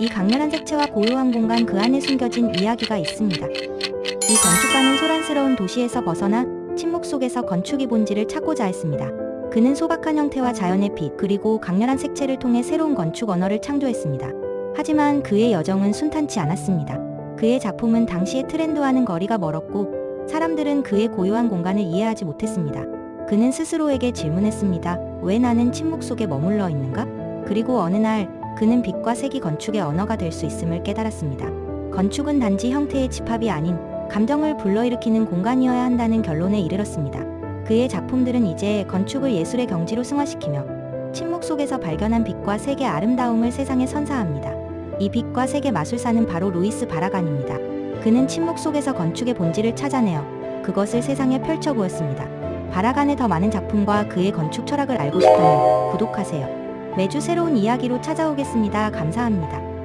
이 강렬한 색채와 고요한 공간 그 안에 숨겨진 이야기가 있습니다. 이 건축가는 소란스러운 도시에서 벗어나 침묵 속에서 건축의 본질을 찾고자 했습니다. 그는 소박한 형태와 자연의 빛 그리고 강렬한 색채를 통해 새로운 건축 언어를 창조했습니다. 하지만 그의 여정은 순탄치 않았습니다. 그의 작품은 당시의 트렌드와는 거리가 멀었고 사람들은 그의 고요한 공간을 이해하지 못했습니다. 그는 스스로에게 질문했습니다. 왜 나는 침묵 속에 머물러 있는가? 그리고 어느 날 그는 빛과 색이 건축의 언어가 될 수 있음을 깨달았습니다. 건축은 단지 형태의 집합이 아닌 감정을 불러일으키는 공간이어야 한다는 결론에 이르렀습니다. 그의 작품들은 이제 건축을 예술의 경지로 승화시키며 침묵 속에서 발견한 빛과 색의 아름다움을 세상에 선사합니다. 이 빛과 색의 마술사는 바로 루이스 바라간입니다. 그는 침묵 속에서 건축의 본질을 찾아내어 그것을 세상에 펼쳐 보였습니다. 바라간의 더 많은 작품과 그의 건축 철학을 알고 싶다면 구독하세요. 매주 새로운 이야기로 찾아오겠습니다. 감사합니다.